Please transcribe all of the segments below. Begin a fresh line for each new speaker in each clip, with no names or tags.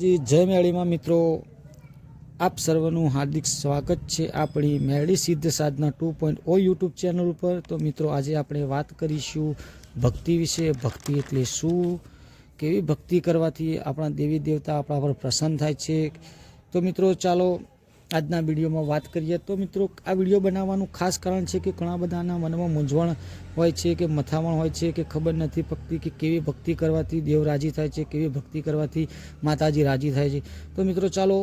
જી જય મેળીમાં મિત્રો, આપ સર્વનું હાર્દિક સ્વાગત છે આપણી મેળી સિદ્ધ સાધના two point O YouTube channel ઉપર. તો મિત્રો, આજે આપણે વાત કરીશું ભક્તિ વિશે. ભક્તિ એટલે શું? કેવી ભક્તિ કરવાથી આપણા દેવી દેવતા આપણા પર પ્રસન્ન થાય છે? તો મિત્રો, ચાલો આજના વિડીયોમાં વાત કરીએ તો મિત્રો, આ વીડિયો બનાવવાનું ખાસ કારણ છે કે ઘણા બધાના મનમાં મૂંઝવણ હોય છે કે મથામણ હોય છે કે ખબર નથી ભક્તિ કે કેવી ભક્તિ કરવાથી દેવ રાજી થાય છે, કેવી ભક્તિ કરવાથી માતાજી રાજી થાય છે. તો મિત્રો, ચાલો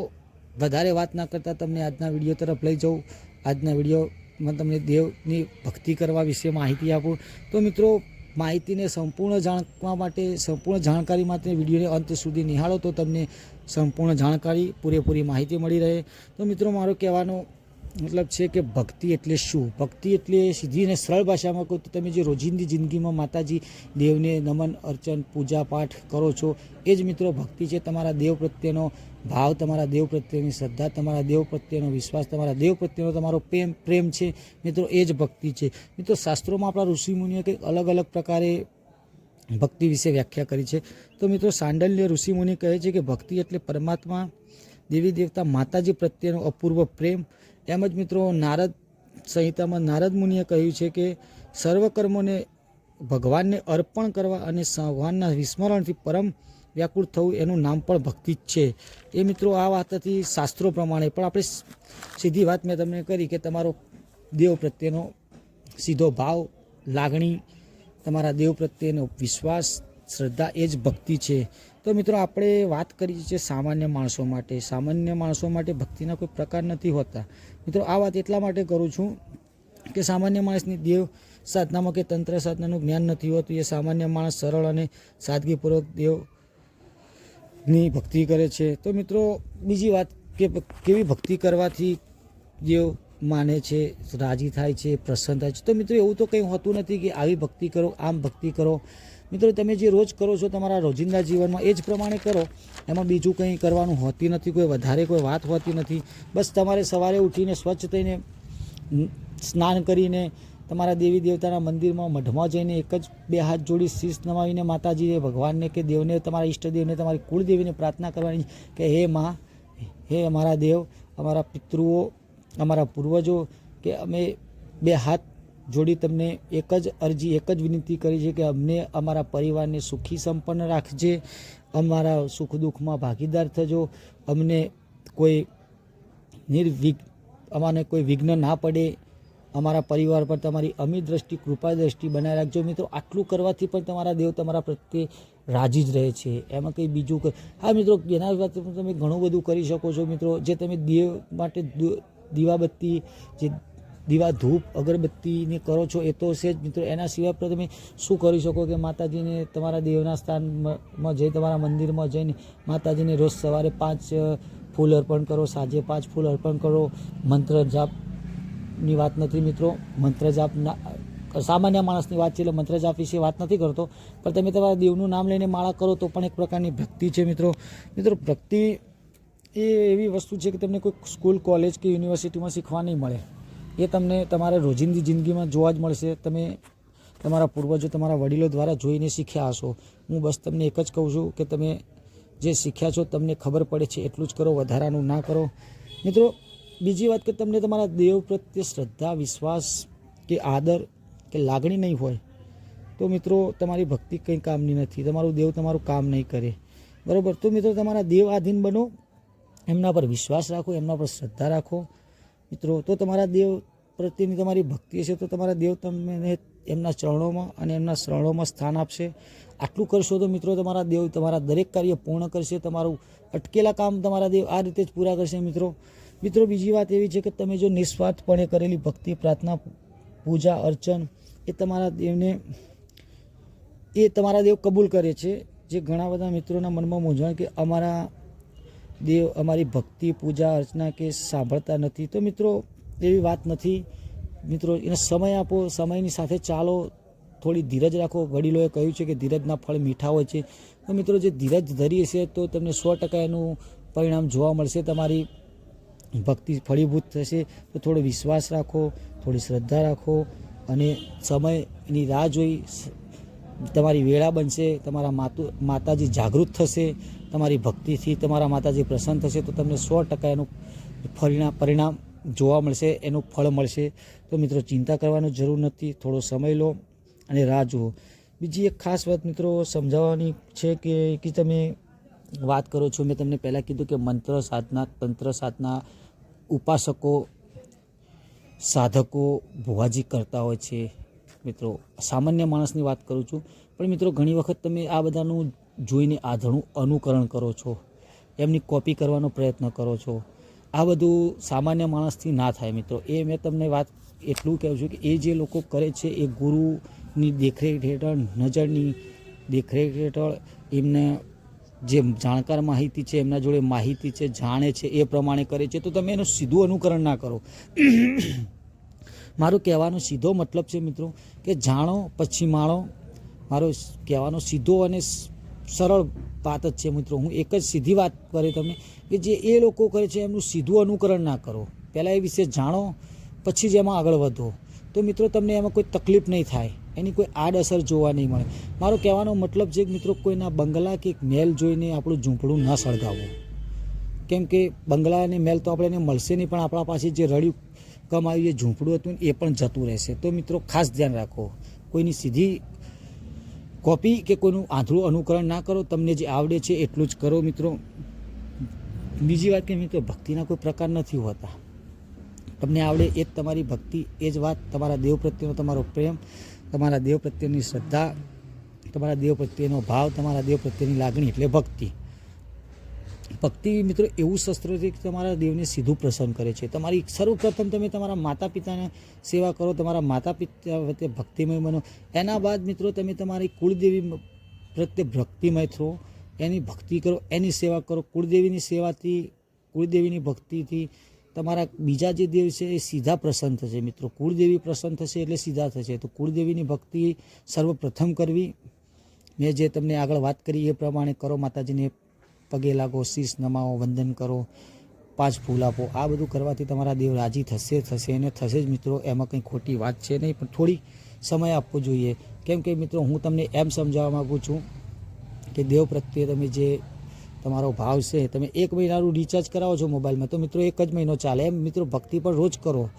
વધારે વાત ના કરતાં તમને આજના વીડિયો તરફ લઈ જાઉં. આજના વિડીયોમાં તમને દેવની ભક્તિ કરવા વિશે માહિતી આપું. તો મિત્રો માહિતીને સંપૂર્ણ જાણવા માટે, સંપૂર્ણ જાણકારી માટે વિડીયોને અંત સુધી નિહાળો તો તમને સંપૂર્ણ જાણકારી, પૂરેપૂરી માહિતી મળી રહે. તો મિત્રો, મારો કહેવાનો મતલબ છે કે ભક્તિ એટલે શું? ભક્તિ એટલે સીધી અને સરળ ભાષામાં કહું તો તમે જે રોજિંદી જિંદગીમાં માતાજી દેવને નમન, અર્ચન પૂજા પાઠ કરો છો, એ જ મિત્રો ભક્તિ છે. તમારા દેવ પ્રત્યેનો ભાવ તમારા દેવ પ્રત્યેની શ્રદ્ધા, તમારા દેવ પ્રત્યેનો વિશ્વાસ, તમારા દેવ પ્રત્યેનો તમારો પ્રેમ પ્રેમ છે. મિત્રો, એ જ ભક્તિ છે. મિત્રો, શાસ્ત્રોમાં આપણા ઋષિમુનિએ કંઈક અલગ અલગ પ્રકારે ભક્તિ વિશે વ્યાખ્યા કરી છે. તો મિત્રો, સાંડલ્ય ઋષિમુનિ કહે છે કે ભક્તિ એટલે પરમાત્મા, દેવી દેવતા, માતાજી પ્રત્યેનો અપૂર્વ પ્રેમ. એમ જ મિત્રો, નારદ સંહિતામાં નારદ મુનિએ કહ્યું છે કે સર્વ કર્મોને ભગવાનને અર્પણ કરવા અને ભગવાનના વિસ્મરણથી પરમ વ્યાકુળ થવું એનું નામ પણ ભક્તિ જ છે. એ મિત્રો આ વાતથી શાસ્ત્રો પ્રમાણે પણ આપણે સીધી વાત મેં તમને કરી કે તમારો દેવ પ્રત્યેનો સીધો ભાવ, લાગણી, તમારા દેવ પ્રત્યેનો વિશ્વાસ, શ્રદ્ધા એ જ ભક્તિ છે. તો મિત્રો આપણે વાત કરીએ છીએ સામાન્ય માણસો માટે. સામાન્ય માણસો માટે ભક્તિના કોઈ પ્રકાર નથી હોતા. મિત્રો આ વાત એટલા માટે કરું છું કે સામાન્ય માણસની દેવ સાધનામાં કે તંત્ર સાધનાનું જ્ઞાન નથી હોતું. એ સામાન્ય માણસ સરળ અને સાદગીપૂર્વક દેવની ભક્તિ કરે છે. તો મિત્રો, બીજી વાત કે કેવી ભક્તિ કરવાથી દેવ માને છે, રાજી થાય છે, પ્રસન્ન થાય છે. તો મિત્રો, એવું તો કંઈ હોતું નથી કે આવી ભક્તિ કરો, આમ ભક્તિ કરો. મિત્રો, તમે જે રોજ કરો છો તમારા રોજિંદા જીવનમાં, એ જ પ્રમાણે કરો. એમાં બીજું કંઈ કરવાનું હોતી નથી, કોઈ વધારે કોઈ વાત હોતી નથી. બસ તમારે સવારે ઉઠીને સ્વચ્છ થઈને સ્નાન કરીને તમારા દેવી દેવતાના મંદિરમાં મઢમાં જઈને એક જ બે હાથ જોડી શીશ નમાવીને માતાજીએ ભગવાનને કે દેવને, તમારા ઈષ્ટદેવને, તમારી કુળદેવીને પ્રાર્થના કરવાની કે હે માં, હે અમારા દેવ, અમારા પિતૃઓ, અમારા પૂર્વજો, કે અમે બે હાથ જોડી તમને એક જ અરજી, એક જ વિનંતી કરી છે કે અમને અમારા પરિવારને સુખી સંપન્ન રાખજે, અમારા સુખ દુઃખમાં ભાગીદાર થજો, અમને કોઈ નિર્વિઘ્ન, અમાને કોઈ વિઘ્ન ના પડે અમારા પરિવાર પર તમારી અમી દ્રષ્ટિ કૃપા દ્રષ્ટિ બનાવી રાખજો. મિત્રો, આટલું કરવાથી પણ તમારા દેવ તમારા પ્રત્યે રાજી જ રહે છે. એમાં કંઈ બીજું હા, મિત્રો, એના વાત તમે ઘણું બધું કરી શકો છો, મિત્રો. જે તમે દેવ માટે દીવાબત્તી, જે દીવા ધૂપ, અગરબત્તીને કરો છો, એ તો છે જ, મિત્રો. એના સિવાય પણ તમે શું કરી શકો કે માતાજીને તમારા દેવના સ્થાનમાં જઈ, તમારા મંદિરમાં જઈને માતાજીને રોજ સવારે પાંચ ફૂલ અર્પણ કરો, સાંજે પાંચ ફૂલ અર્પણ કરો, મંત્ર જાપની વાત નથી મિત્રો. મંત્ર જાપના સામાન્ય માણસની વાત છે એટલે મંત્ર જાપ વિશે વાત નથી કરતો. પણ તમે તમારા દેવનું નામ લઈને માળા કરો તો પણ એક પ્રકારની ભક્તિ છે મિત્રો. મિત્રો, ભક્તિ એ એવી વસ્તુ છે કે તમને કોઈ સ્કૂલ, કોલેજ કે યુનિવર્સિટીમાં શીખવા નહીં મળે. એ તમને તમારા રોજિંદી જિંદગીમાં જોવા જ મળશે. તમે તમારા પૂર્વજો, તમારા વડીલો દ્વારા જોઈને શીખ્યા હશો. હું બસ તમને એક જ કહું છું કે તમે જે શીખ્યા છો, તમને ખબર પડે છે એટલું જ કરો, વધારાનું ના કરો. મિત્રો બીજી વાત કે તમને તમારા દેવ પ્રત્યે શ્રદ્ધા, વિશ્વાસ કે આદર કે લાગણી નહીં હોય, તો મિત્રો તમારી ભક્તિ કંઈ કામની નથી. તમારું દેવ તમારું કામ નહીં કરે. બરાબર? તો મિત્રો તમારા દેવ આધીન બનો, એમના પર વિશ્વાસ રાખો, એમના પર શ્રદ્ધા રાખો. મિત્રો, તો તમારા દેવ પ્રત્યેની તમારી ભક્તિ હશે, તો તમારા દેવ તમને એમના ચરણોમાં અને એમના શરણોમાં સ્થાન આપશે. આટલું કરશો તો મિત્રો તમારા દેવ તમારા દરેક કાર્ય પૂર્ણ કરશે, તમારું અટકેલા કામ તમારા દેવ આ રીતે જ પૂરા કરશે મિત્રો. મિત્રો, બીજી વાત એવી છે કે તમે જો નિસ્વાર્થપણે કરેલી ભક્તિ, પ્રાર્થના, પૂજા, અર્ચન, એ તમારા દેવને, એ તમારા દેવ કબૂલ કરે છે. જે ઘણા બધા મિત્રોના મનમાં મૂંઝવણ કે અમારા દેવ અમારી ભક્તિ, પૂજા, અર્ચના કે સાંભળતા નથી. તો મિત્રો, એવી વાત નથી. મિત્રો, એને સમય આપો, સમયની સાથે ચાલો. થોડી ધીરજ રાખો. વડીલોએ કહ્યું છે કે ધીરજના ફળ મીઠા હોય છે. તો મિત્રો, જે ધીરજ ધરી હશે તો તમને સો ટકા એનું પરિણામ જોવા મળશે તમારી ભક્તિ ફળીભૂત થશે, તો થોડો વિશ્વાસ રાખો, થોડી શ્રદ્ધા રાખો અને સમયની રાહ જોઈ તમારી વેળા બનશે, તમારા માતુ, માતાજી જાગૃત થશે, તમારી ભક્તિથી તમારા માતાજી પ્રસન્ન થશે, તો તમને સો ટકા એનું પરિણામ પરિણામ જોવા મળશે, એનું ફળ મળશે. તો મિત્રો, ચિંતા કરવાની જરૂર નથી, થોડો સમય લો અને રાહ જુઓ. બીજી એક ખાસ વાત મિત્રો સમજાવવાની છે કે તમે વાત કરો છો, મેં તમને પહેલાં કીધું કે મંત્ર સાધના, તંત્ર સાધના ઉપાસકો, સાધકો, ભુવાજી કરતા હોય છે. મિત્રો, સામાન્ય માણસની વાત કરું છું, પણ મિત્રો, ઘણી વખત તમે આ બધાનું જોઈને આધણું અનુકરણ કરો છો, એમની કોપી કરવાનો પ્રયત્ન કરો છો. આ બધું સામાન્ય માણસથી ના થાય, મિત્રો. એ મેં તમને વાત એટલું કહું છું કે એ જે લોકો કરે છે, એ ગુરુની દેખરેખ હેઠળ, નજરની દેખરેખ હેઠળ એમને જે જાણકાર માહિતી છે, એમના જોડે માહિતી છે, જાણે છે, એ પ્રમાણે કરે છે, તો તમે એનું સીધું અનુકરણ ના કરો. મારું કહેવાનો સીધો મતલબ છે મિત્રો કે જાણો, પછી માણો. મારો કહેવાનો સીધો અને સરળ વાત જ છે મિત્રો. હું એક જ સીધી વાત કરી તમને કે જે એ લોકો કરે છે, એમનું સીધું અનુકરણ ના કરો. પહેલાં એ વિશે જાણો, પછી જ એમાં આગળ વધો. તો મિત્રો, તમને એમાં કોઈ તકલીફ નહીં થાય. એની કોઈ આડઅસર જોવા નહીં મળે. મારો કહેવાનો મતલબ છે કે મિત્રો, કોઈના બંગલા કે એક મહેલ જોઈને આપણું ઝૂંપડું ન સળગાવવું. કેમ કે બંગલા અને મહેલ તો આપણે એને મળશે નહીં, પણ આપણા પાસે જે રડ્યું કમાયું જે ઝૂંપડું હતું એ પણ જતું રહેશે. તો મિત્રો, ખાસ ધ્યાન રાખો. કોઈની સીધી કોપી કે કોઈનું આંધળું અનુકરણ ના કરો. તમને જે આવડે છે એટલું જ કરો મિત્રો. બીજી વાત કે મિત્રો, ભક્તિના કોઈ પ્રકાર નથી હોતા. તમને આવડે એ જ તમારી ભક્તિ, એ જ વાત, તમારા દેવ પ્રત્યેનો તમારો પ્રેમ તમારા દેવ પ્રત્યેની શ્રદ્ધા, તમારા દેવ પ્રત્યેનો ભાવ, તમારા દેવ પ્રત્યેની લાગણી એટલે ભક્તિ. ભક્તિ મિત્રો એવું શસ્ત્ર છે કે તમારા દેવને સીધું પ્રસન્ન કરે છે. તમારી સર્વપ્રથમ તમે તમારા માતા પિતાને સેવા કરો, તમારા માતા પિતા પ્રત્યે ભક્તિમય બનો. એના બાદ મિત્રો તમે તમારી કુળદેવી પ્રત્યે ભક્તિમય થો. એની ભક્તિ કરો, એની સેવા કરો. કુળદેવીની સેવાથી, કુળદેવીની ભક્તિથી તમારા બીજા જે દેવ છે એ સીધા પ્રસન્ન થશે મિત્રો. કુળદેવી પ્રસન્ન થશે એટલે સીધા થશે. તો કુળદેવીની ભક્તિ સર્વપ્રથમ કરવી. મેં જે તમને આગળ વાત કરી એ પ્રમાણે કરો માતાજીને પગે લાગો, શીશ નમાવો, વંદન કરો, પાંચ ફૂલ આપો. આ બધું કરવાથી તમારા દેવ રાજી થશે થશે અને થશે જ મિત્રો. એમાં કંઈ ખોટી વાત છે નહીં, પણ થોડી સમય આપવો જોઈએ. કેમ કે મિત્રો, હું તમને એમ સમજાવવા માગું છું કે દેવ પ્રત્યે તમે જે તમારો ભાવ છે, તમે એક મહિનાનું રિચાર્જ કરાવો છો મોબાઈલમાં, તો મિત્રો એક જ મહિનો ચાલે. એમ મિત્રો ભક્તિ પણ રોજ કરો.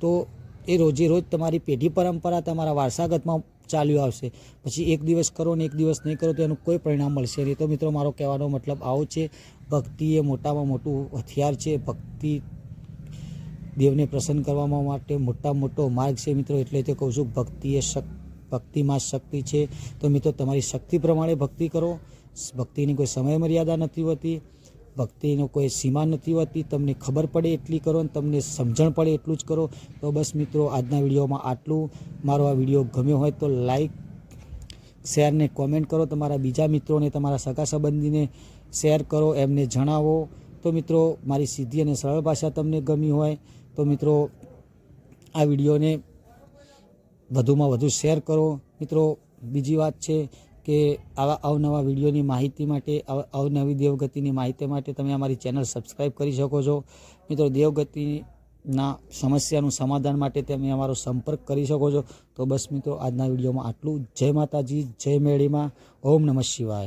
તો એ રોજે રોજ તમારી પેઢી પરંપરા તમારા વારસાગતમાં ચાલ્યું આવશે. પછી એક દિવસ કરો ને એક દિવસ નહીં કરો તો એનું કોઈ પરિણામ મળશે નહીં. તો મિત્રો મારો કહેવાનો મતલબ આવો છે, ભક્તિ એ મોટામાં મોટું હથિયાર છે. ભક્તિ દેવને પ્રસન્ન કરવામાં માટે મોટા મોટો માર્ગ છે મિત્રો. એટલે તે કહું છું, ભક્તિ એ શક ભક્તિમાં શક્તિ છે. તો મિત્રો, તમારી શક્તિ પ્રમાણે ભક્તિ કરો. ભક્તિની કોઈ સમય મર્યાદા નથી હોતી. ભક્તિનો કોઈ સીમા નથી હોતી. તમને ખબર પડે એટલી કરો અને તમને સમજણ પડે એટલું જ કરો. તો બસ મિત્રો, આજના વિડીયોમાં આટલું. મારો આ વીડિયો ગમ્યો હોય તો લાઈક શેરને કોમેન્ટ કરો. તમારા બીજા મિત્રોને, તમારા સગા સંબંધીને શેર કરો, એમને જણાવો. તો મિત્રો, મારી સીધી અને સરળ ભાષા તમને ગમી હોય તો મિત્રો, આ વિડીયોને વધુમાં વધુ શેર કરો. મિત્રો, બીજી વાત છે કે આવા અવનવા વિડીયોની માહિતી માટે અવ- અવનવી દેવગતિની માહિતી માટે તમે અમારી ચેનલ સબસ્ક્રાઈબ કરી શકો છો. મિત્રો, દેવગતિના સમસ્યાનું સમાધાન માટે તમે અમારો સંપર્ક કરી શકો છો. તો બસ મિત્રો, આજના વિડીયોમાં આટલું. જય માતાજી, જય મેળીમાં. ઓમ નમઃ શિવાય.